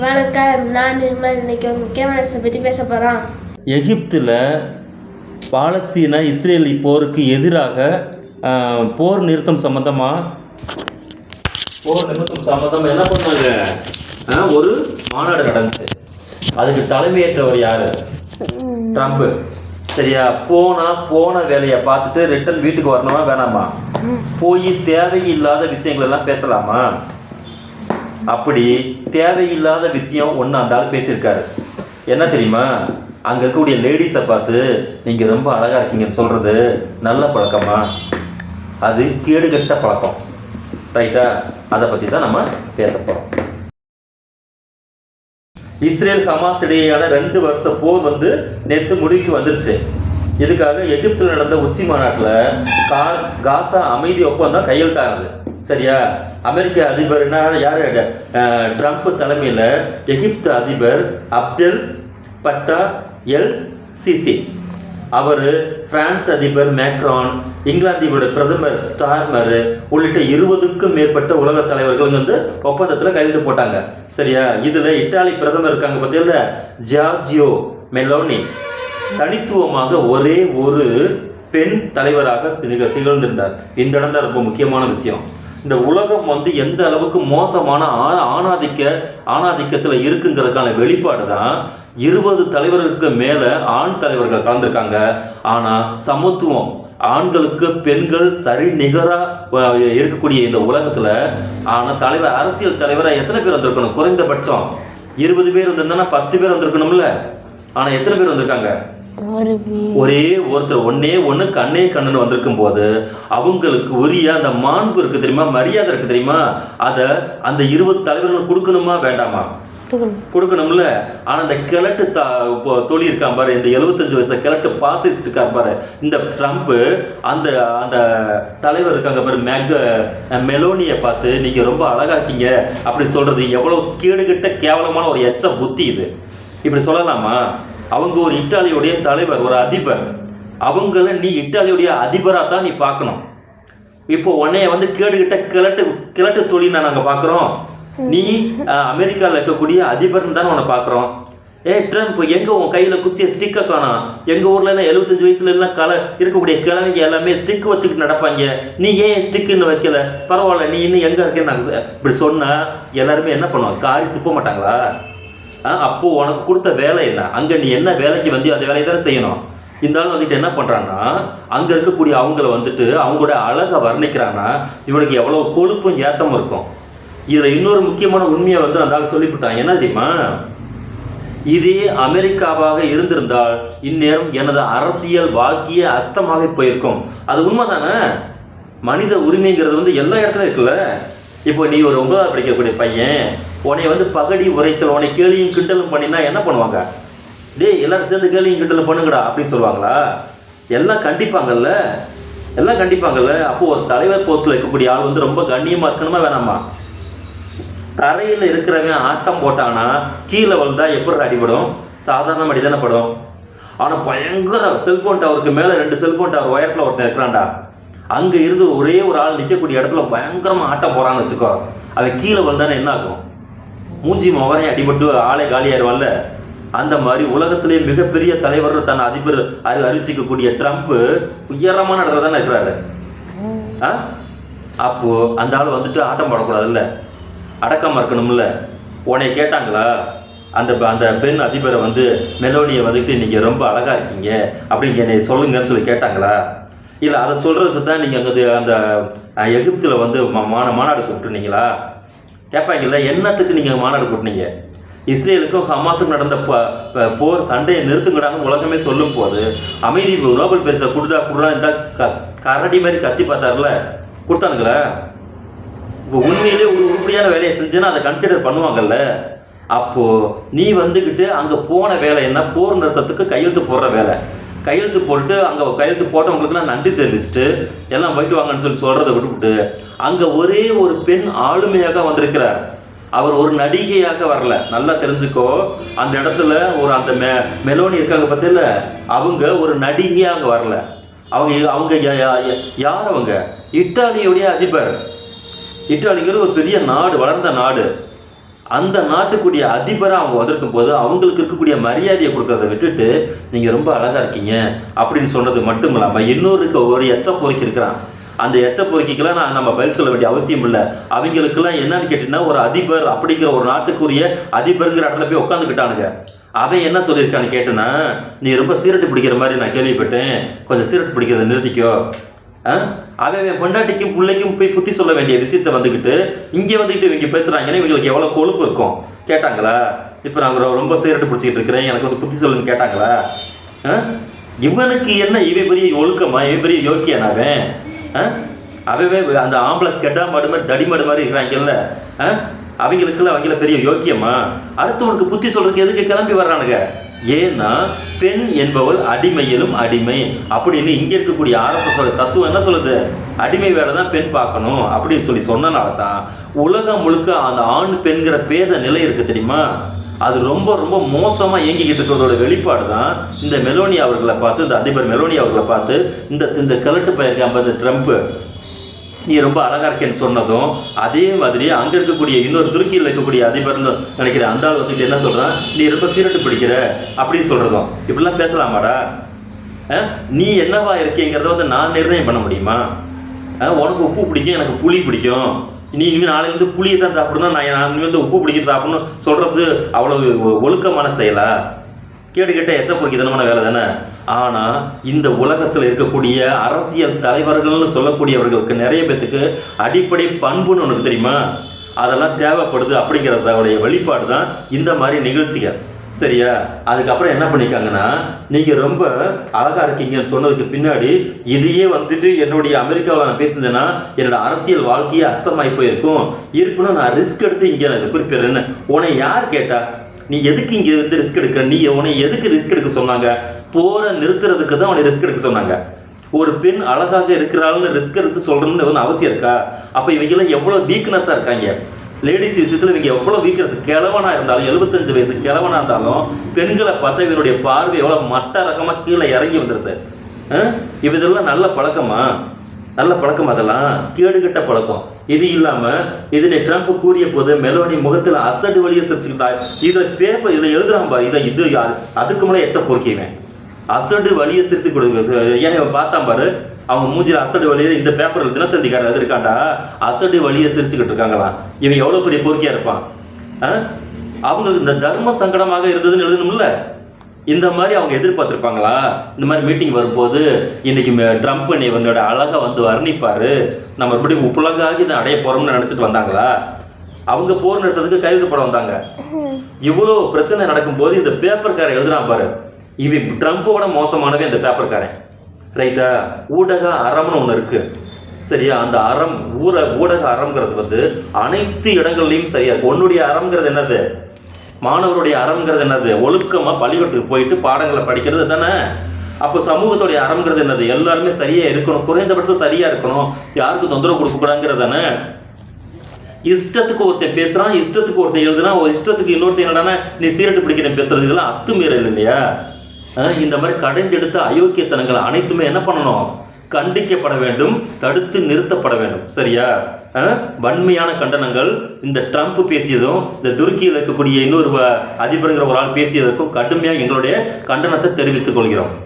வணக்கம். நான் நிர்மல். இன்னைக்கு ஒரு முக்கியமான விஷயத்தை பற்றி பேச போகிறோம் எகிப்தில் பாலஸ்தீன இஸ்ரேலி போருக்கு எதிராக போர் நிறுத்தம் சம்பந்தமாக போர் நிறுத்தம் சம்பந்தமாக என்ன பண்ணாங்க? ஒரு மாநாடு நடந்துச்சு. அதுக்கு தலைமையேற்றவர் யாரு? ட்ரம்ப். சரியா? போனா போன வேலையை பார்த்துட்டு ரிட்டர்ன் வீட்டுக்கு வரணுமா வேணாமா? போய் தேவையில்லாத விஷயங்கள் எல்லாம் பேசலாமா? அப்படி தேவையில்லாத விஷயம் ஒன்று அந்த ஆள் பேசியிருக்காரு. என்ன தெரியுமா? அங்கே இருக்கக்கூடிய லேடிஸை பார்த்து நீங்கள் ரொம்ப அழகாக இருக்கீங்கன்னு சொல்கிறது நல்ல பழக்கமா? அது கேடுகட்ட பழக்கம். ரைட்டா அதை பற்றி தான் நம்ம பேச போகிறோம் இஸ்ரேல் ஹமாஸ் இடையேயான ரெண்டு வருஷ போர் வந்து நேற்று முடிவுக்கு வந்துருச்சு. இதுக்காக எகிப்தில் நடந்த உச்சி மாநாட்டில் கா காசா அமைதி ஒப்பந்தம் கையெழுத்தானது. சரியா? அமெரிக்க அதிபர்னா யார் ட்ரம்ப் தலைமையில் எகிப்து அதிபர் அப்தெல் பட்டா எல் சிசி. அவர் பிரான்ஸ் அதிபர் மேக்ரான் இங்கிலாந்தியோட பிரதமர் ஸ்டார்மர் உள்ளிட்ட இருபதுக்கும் மேற்பட்ட உலக தலைவர்கள் வந்து ஒப்பந்தத்தில் கையெழுத்து போட்டாங்க. சரியா? இதில் இத்தாலி பிரதமர் இருக்காங்க பார்த்தீங்களா ஜார்ஜியோ மெலோனி. தனித்துவமாக ஒரே ஒரு பெண் தலைவராக திகழ்ந்திருந்தார். இந்த இடம் தான் ரொம்ப முக்கியமான விஷயம். இந்த உலகம் வந்து எந்த அளவுக்கு மோசமான ஆ- ஆணாதிக்க ஆணாதிக்கத்தில் இருக்குங்கிறதுக்கான வெளிப்பாடு தான் இருபது தலைவர்களுக்கு மேலே ஆண் தலைவர்கள் கலந்துருக்காங்க. ஆனால் சமத்துவம் ஆண்களுக்கு பெண்கள் சரி நிகராக இருக்கக்கூடிய இந்த உலகத்தில் ஆனால் தலைவர் அரசியல் தலைவராக எத்தனை பேர் வந்திருக்கணும்? குறைந்தபட்சம் இருபது பேர் வந்திருந்தோன்னா பத்து பேர் வந்திருக்கணும்ல? ஆனால் எத்தனை பேர் வந்திருக்காங்க? ஒரு ஒரே ஒருத்தர் ஒன்னே ஒன்று கண்ணே கண்ணுன்னு வந்திருக்கும் போது அவங்களுக்கு உரிய அந்த மாண்பு இருக்கு தெரியுமா? மரியாதை இருக்கு தெரியுமா? அதை அந்த இருபது தலைவர்கள் கொடுக்கணுமா வேண்டாமா? கொடுக்கணும்ல. ஆனா இந்த கிழட்டு த இப்போ தொழில் இருக்கான் பாரு இந்த எழுபத்தஞ்சு வயசு கிழட்டு பாசிஸ்ட் இருக்கார் பாரு. இந்த ட்ரம்ப் அந்த அந்த தலைவர் இருக்காங்க பாரு மேக் மெலோனியை பார்த்து நீங்க ரொம்ப அழகா இருக்கீங்க. அப்படி சொல்றது எவ்வளவு கேடுகட்ட கேவலமான ஒரு எச்ச புத்தி இது. இப்படி சொல்லலாமா? அவங்க ஒரு இத்தாலியுடைய தலைவர் ஒரு அதிபர். அவங்கள நீ இத்தாலியுடைய அதிபராக தான் நீ பார்க்கணும். இப்போ உன்னைய வந்து கேடுகிட்ட கிழட்டு கிழட்டு தொழில் நாங்கள் பார்க்குறோம். நீ அமெரிக்காவில் இருக்கக்கூடிய அதிபர்னு தானே உன்னை பார்க்குறோம். ஏ ட்ரம்ப் எங்கே உன் கையில் குச்சியை ஸ்டிக்கை காணோம்? எங்கள் ஊரில் எழுபத்தஞ்சு வயசுல எல்லாம் கல இருக்கக்கூடிய கிழமைக்கு எல்லாமே ஸ்டிக் வச்சுக்கிட்டு நடப்பாங்க. நீ ஏன் ஸ்டிக்குன்னு வைக்கல? பரவாயில்ல நீ இன்னும் எங்கே இருக்கேன்னு நாங்கள் இப்படி சொன்னால் எல்லாருமே என்ன பண்ணுவாங்க? காரி துப்ப மாட்டாங்களா? அப்போ உனக்கு கொடுத்த வேலை என்ன? அங்கே நீ என்ன வேலைக்கு வந்து அந்த வேலையை தான் செய்யணும். இந்த ஆள் வந்துட்டு என்ன பண்ணுறான்னா அங்கே இருக்கக்கூடிய அவங்கள வந்துட்டு அவங்களோட அழகை வர்ணிக்கிறான்னா இவனுக்கு எவ்வளோ கொழுப்பும் ஏத்தமும் இருக்கும். இதில் இன்னொரு முக்கியமான உண்மையை வந்து அந்த ஆள் சொல்லிவிட்டான். என்ன தெரியுமா? இதே அமெரிக்காவாக இருந்திருந்தால் இந்நேரம் எனது அரசியல் வாழ்க்கையே அஸ்தமாக போயிருக்கும். அது உண்மைதானே? மனித உரிமைங்கிறது வந்து எல்லா இடத்துலையும் இருக்குல்ல? இப்போ நீ ஒரு ஒன்பதாவது படிக்கக்கூடிய பையன் உன்னை வந்து பகடி உரைத்தல் உன்னை கேலியும் கிண்டலும் பண்ணினா என்ன பண்ணுவாங்க? டேய் எல்லாரும் சேர்ந்து கேலியும் கிண்டலும் பண்ணுங்கடா அப்படின்னு சொல்லுவாங்களா? எல்லாம் கண்டிப்பாங்கல்ல? எல்லாம் கண்டிப்பாங்கல்ல? அப்போ ஒரு தலைவர் போஸ்ட்டில் இருக்கக்கூடிய ஆள் வந்து ரொம்ப கண்ணியமாக இருக்கணுமா வேணாமா? தரையில் இருக்கிறவன் ஆட்டம் போட்டானா கீழே வந்தால் எப்படி அடிபடும்? சாதாரண அடி தானே படும். ஆனால் பயங்கர செல்ஃபோன் டவருக்கு மேலே ரெண்டு செல்ஃபோன் டவர் உயரத்தில் ஒருத்தன் இருக்கிறான்டா. அங்கே இருந்து ஒரே ஒரு ஆள் நிற்கக்கூடிய இடத்துல பயங்கரமாக ஆட்டம் போகிறான்னு வச்சுக்கோ. அதை கீழே வந்தானே என்ன ஆகும் மூஞ்சி முகரையும் அடிபட்டு ஆளே காலியாயிருவான்ல அந்த மாதிரி உலகத்திலே மிகப்பெரிய தலைவர் தன் அதிபர் அறி அறிவிச்சிக்கக்கூடிய ட்ரம்ப் உயரமான இடத்துல தானே இருக்கிறாரு. ஆ? அப்போது அந்த ஆள் வந்துட்டு ஆட்டம் போடக்கூடாதுல்ல? அடக்கமாக இருக்கணும்ல உன்னை கேட்டாங்களா? அந்த ப- அந்த பெண் அதிபரை வந்து மெலோனியை வந்துட்டு நீங்கள் ரொம்ப அழகாக இருக்கீங்க. அப்படிங்க என்னை சொல்லுங்கன்னு சொல்லி கேட்டாங்களா? இல்லை அதை சொல்கிறதுக்கு தான் நீங்கள் அங்கே அந்த எகிப்தில் வந்து மா- மாநாடு கூப்பிட்டுருந்தீங்களா? கேட்பாங்கல்ல என்னத்துக்கு நீங்கள் மாநாடு கூட்டினீங்க இஸ்ரேலுக்கும் ஹமாஸுக்கும் நடந்த ப- போர் சண்டையை நிறுத்துங்கடான்னு உலகமே சொல்லும் போது அமைதி நோபல் பரிசை கொடுத்தா கொடுறா இருந்தால் க கரடி மாதிரி கத்தி பார்த்தாருல கொடுத்தானுங்களே? இப்போ உண்மையிலே ஒரு உருப்படியான வேலையை செஞ்சேன்னா அதை கன்சிடர் பண்ணுவாங்கல்ல? அப்போது நீ வந்துக்கிட்டு அங்கே போன வேலை என்ன? போர் நிறுத்தத்துக்கு கையெழுத்து போடுற வேலை. கையெழுத்து போட்டு அங்கே கையெழுத்து போட்டவங்களுக்குலாம் நன்றி தெரிவிச்சுட்டு எல்லாம் போயிட்டு வாங்கன்னு சொல்லி சொல்கிறத விட்டுவிட்டு அங்கே ஒரே ஒரு பெண் ஆளுமையாக வந்திருக்கிறார். அவர் ஒரு நடிகையாக வரல. நல்லா தெரிஞ்சுக்கோ அந்த இடத்துல ஒரு அந்த மெ மெலோனி இருக்காங்க பார்த்தீங்கள அவங்க ஒரு நடிகையாக வரல. அவங்க அவங்க யா- யார் அவங்க? இத்தாலியுடைய அதிபர். இத்தாலிங்கிறது ஒரு பெரிய நாடு வளர்ந்த நாடு. அந்த நாட்டுக்குரிய அதிபராக அவங்க வந்திருக்கும் போது அவங்களுக்கு இருக்கக்கூடிய மரியாதையை கொடுக்கறத விட்டுட்டு நீங்கள் ரொம்ப அழகாக இருக்கீங்க. அப்படின்னு சொன்னது மட்டும் இல்லாமல் இன்னொருக்கு ஒரு எச்ச பொறுக்கி இருக்கிறான். அந்த எச்ச பொறுக்கிக்கெல்லாம் நான் நம்ம பதில் சொல்ல வேண்டிய அவசியம் இல்லை. அவங்களுக்கெல்லாம் என்னன்னு கேட்டிங்கன்னா ஒரு அதிபர் அப்படிங்கிற ஒரு நாட்டுக்குரிய அதிபருங்கிற இடத்துல போய் உட்காந்துக்கிட்டானுங்க அவன் என்ன சொல்லியிருக்கான்னு கேட்டேன்னா நீ ரொம்ப சீரட்டு பிடிக்கிற மாதிரி நான் கேள்விப்பட்டேன். கொஞ்சம் சீரட்டு பிடிக்கிறத நிறுத்திக்கோ. அவன் அவன் பொண்டாட்டிக்கும் பிள்ளைக்கும் போய் புத்தி சொல்ல வேண்டிய விஷயத்தை வந்துக்கிட்டு இங்கே வந்துக்கிட்டு இவங்க பேசுகிறாங்கன்னா இவங்களுக்கு எவ்வளோ கொழுப்பு இருக்கும்? கேட்டாங்களா? இப்போ நான் ரொம்ப சீரட்டு பிடிச்சிக்கிட்டு இருக்கிறேன் எனக்கு வந்து புத்தி சொல்லுங்க கேட்டாங்களா? ஆ? இவனுக்கு என்ன இவன் பெரிய ஒழுக்கமா இவன் பெரிய யோக்கியன் அவன் ஆ? அவவே அந்த ஆம்பளை கெட்டா மாடு மாதிரி தடி மாடு மாதிரி இருக்கிறாங்கல்ல? ஆ? அவங்களுக்குள்ள அவங்கள பெரிய யோக்கியமா? அடுத்தவனுக்கு புத்தி சொல்றதுக்கு எதுக்கு கிளம்பி வர்றானுங்க? ஏன்னா பெண் என்பவள் அடிமையிலும் அடிமை. அப்படின்னு இங்கே இருக்கக்கூடிய ஆர்எஸ்எஸோட தத்துவம் என்ன சொல்லுது? அடிமை வேலை தான் பெண் பார்க்கணும் அப்படின்னு சொல்லி சொன்னனால தான் உலகம் முழுக்க அந்த ஆண் பெண்கிற பேத நிலை இருக்கு தெரியுமா? அது ரொம்ப ரொம்ப மோசமாக இயங்கிக்கிட்டு இருக்கிறதோட வெளிப்பாடு தான் இந்த மெலோனி அவர்களை பார்த்து இந்த அதிபர் மெலோனி அவர்களை பார்த்து இந்த இந்த கலட்டு பயிருக்காம இந்த ட்ரம்ப்பு நீ ரொம்ப அழகாக இருக்கேன்னு சொன்னதும் அதே மாதிரி அங்கே இருக்கக்கூடிய இன்னொரு துருக்கியில் இருக்கக்கூடிய அதிபர்னு நினைக்கிற அந்த ஆள் வந்துட்டு என்ன சொல்கிறான் நீ ரொம்ப சீரட்டு பிடிக்கிற அப்படின்னு சொல்கிறதும் இப்படிலாம் பேசலாமாடா? நீ என்னவா இருக்கேங்கிறத வந்து நான் நிர்ணயம் பண்ண முடியுமா? உனக்கு உப்பு பிடிக்கும் எனக்கு புளி பிடிக்கும். நீ இனிமேல் நாளையிலேருந்து புளியை தான் சாப்பிடணும் நான் நான் இனிமேல் வந்து உப்பு பிடிக்க சாப்பிடணும் சொல்கிறது அவ்வளவு ஒழுக்கமான செயலா? கேடு கேட்ட எச்ச பொறுக்கித்தனமான வேலை தானே? ஆனால் இந்த உலகத்தில் இருக்கக்கூடிய அரசியல் தலைவர்கள்னு சொல்லக்கூடியவர்களுக்கு நிறைய பேத்துக்கு அடிப்படை பண்புன்னு உனக்கு தெரியுமா? அதெல்லாம் தேவைப்படுது அப்படிங்கிறதோடைய வெளிப்பாடு தான் இந்த மாதிரி நிகழ்ச்சிகள். சரியா? அதுக்கப்புறம் என்ன பண்ணியிருக்காங்கன்னா நீங்கள் ரொம்ப அழகாக இருக்கீங்கன்னு சொன்னதுக்கு பின்னாடி இதையே வந்துட்டு என்னுடைய அமெரிக்காவில் நான் பேசுனேன்னா என்னோட அரசியல் வாழ்க்கையே அஸ்தமாகி போயிருக்கும். இருக்கணும் நான் ரிஸ்க் எடுத்து இங்கே நான் இதை குறிப்பிடுறேன்னு. உன்னை யார் கேட்டா? நீ எதுக்கு இங்கே வந்து ரிஸ்க் எடுக்கிற? நீ உன்னை எதுக்கு ரிஸ்க் எடுக்க சொன்னாங்க? போரை நிறுத்துறதுக்கு தான் அவனை ரிஸ்க் எடுக்க சொன்னாங்க. ஒரு பெண் அழகாக இருக்கிறாள்னு ரிஸ்க் எடுத்து சொல்கிறேன்னு ஒன்றும் அவசியம் இருக்கா? அப்போ இவங்கெல்லாம் எவ்வளோ வீக்னஸாக இருக்காங்க? லேடிஸ் விஷயத்தில் இவங்க எவ்வளோ வீக்னஸ் கிழவனாக இருந்தாலும் எழுபத்தஞ்சு வயசு கிழவனாக இருந்தாலும் பெண்களை பார்த்தா இவனுடைய பார்வை எவ்வளோ மட்ட ரகமாக கீழே இறங்கி வந்துடுது அஹ்? இவ இதெல்லாம் நல்ல பழக்கமா? நல்ல பழக்கம் அதெல்லாம். கேடுகட்ட பழக்கம். இது இல்லாம இதனை ட்ரம்ப் கூறிய போது மெலோனி முகத்தில் அசடு வழியை சிரிச்சுக்கிட்டா இதுல பேப்பர் இதுல எழுதுறான் பாரு இதை இது அது- அதுக்கு மேலே எச்ச பொறுக்கிவேன் அசடு வழியை சிரித்து கொடுக்க ஏன் இவன் பார்த்தான் பாரு? அவங்க மூஞ்சில் அசடு வழியை இந்த பேப்பரில் தினத்தந்திக்காரன் எழுதிருக்காண்டா அசடு வழியை சிரிச்சுக்கிட்டு இருக்காங்களாம். இவன் எவ்வளோ பெரிய பொறுக்கியா இருப்பான்? ஆ? அவங்களுக்கு இந்த தர்ம சங்கடமாக இருந்ததுன்னு எழுதணும்ல? இந்த மாதிரி அவங்க எதிர்பார்த்துருப்பாங்களா? இந்த மாதிரி மீட்டிங் வரும்போது இன்னைக்கு ட்ரம்ப் இவனோட அழகை வந்து வர்ணிப்பார். நம்ம மறுபடியும் உப்புலங்காகி இதை அடைய போறோம்னு நினச்சிட்டு வந்தாங்களா? அவங்க போர் நிறுத்தத்துக்கு கைது படம் வந்தாங்க. இவ்வளோ பிரச்சனை நடக்கும்போது இந்த பேப்பர்காரன் எழுதுறான் பாரு. இவன் ட்ரம்ப்போட மோசமானவே இந்த பேப்பர்காரன். ரைட்டா ஊடக அறம்னு ஒன்று இருக்கு. சரியா? அந்த அறம் ஊர ஊடக அறம்ங்கிறது வந்து அனைத்து இடங்கள்லையும் சரியா உன்னுடைய அறம்ங்கிறது என்னது? மாணவருடைய அறம்ங்கிறது என்னது? ஒழுக்கமாக பள்ளிக்கூடத்துக்கு போயிட்டு பாடங்களை படிக்கிறது தானே? அப்போ சமூகத்துடைய அறம்ங்கிறது என்னது? எல்லாருமே சரியாக இருக்கணும். குறைந்தபட்சம் சரியாக இருக்கணும். யாருக்கும் தொந்தரவு கொடுக்கக்கூடாதுங்கிறது தானே? இஷ்டத்துக்கு ஒருத்தன் பேசுகிறான் இஷ்டத்துக்கு ஒருத்தன் எழுதுனா ஒரு இஷ்டத்துக்கு இன்னொருத்தன் என்னடானா நீ சீரட்டு பிடிக்கிறேன் பேசுறது இதெல்லாம் அத்துமீறல் இல்லையா? இந்த மாதிரி கடைந்தெடுத்த அயோக்கியத்தனங்கள் அனைத்துமே என்ன பண்ணணும்? கண்டிக்கப்பட வேண்டும் தடுத்து நிறுத்தப்பட வேண்டும். சரியா? வன்மையான கண்டனங்கள். இந்த ட்ரம்ப் பேசியதும் இந்த துருக்கியில் இருக்கக்கூடிய இன்னொரு அதிபருங்கிற ஒரு ஆள் பேசியதற்கும் கடுமையாக எங்களுடைய கண்டனத்தை தெரிவித்துக் கொள்கிறோம்.